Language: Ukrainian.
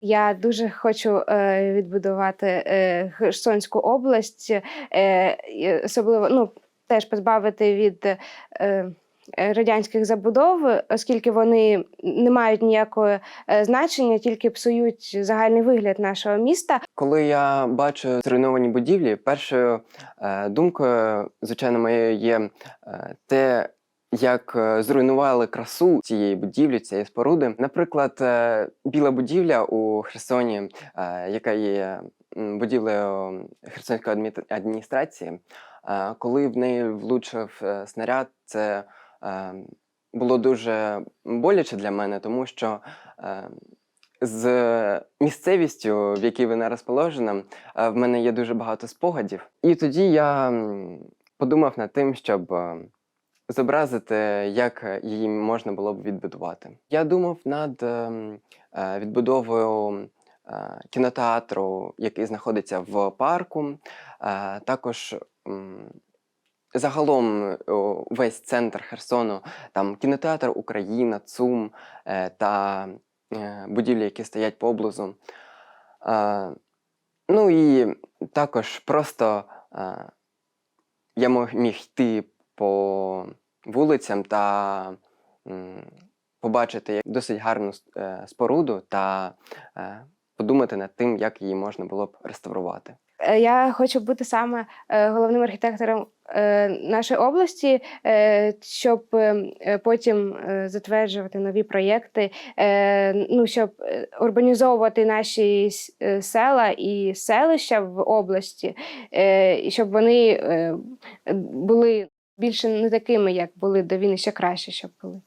Я дуже хочу е, відбудувати е, Херсонську область, е, особливо ну, теж позбавити від е, радянських забудов, оскільки вони не мають ніякого е, значення, тільки псують загальний вигляд нашого міста. Коли я бачу зруйновані будівлі, першою е, думкою, звичайно, моєю є е, те, як е, зруйнували красу цієї будівлі, цієї споруди. Наприклад, е, біла будівля у Херсоні, е, яка є будівлею Херсонської адмі- адміністрації, коли в неї влучив снаряд, це було дуже боляче для мене, тому що з місцевістю, в якій вона розположена, в мене є дуже багато спогадів. І тоді я подумав над тим, щоб зобразити, як її можна було б відбудувати. Я думав над ем, е, відбудовою е, кінотеатру, який знаходиться в парку. Е, Також загалом весь центр Херсону, там кінотеатр Україна, ЦУМ е, та е, будівлі, які стоять поблизу. Е, Ну і також просто е, я міг йти по вулицям та побачити досить гарну е, споруду та е, подумати над тим, як її можна було б реставрувати. Е, Я хочу бути саме головним архітектором нашої області, щоб потім затверджувати нові проєкти, ну, щоб урбанізовувати наші села і селища в області, щоб вони були більше не такими, як були до війни, ще краще, щоб були.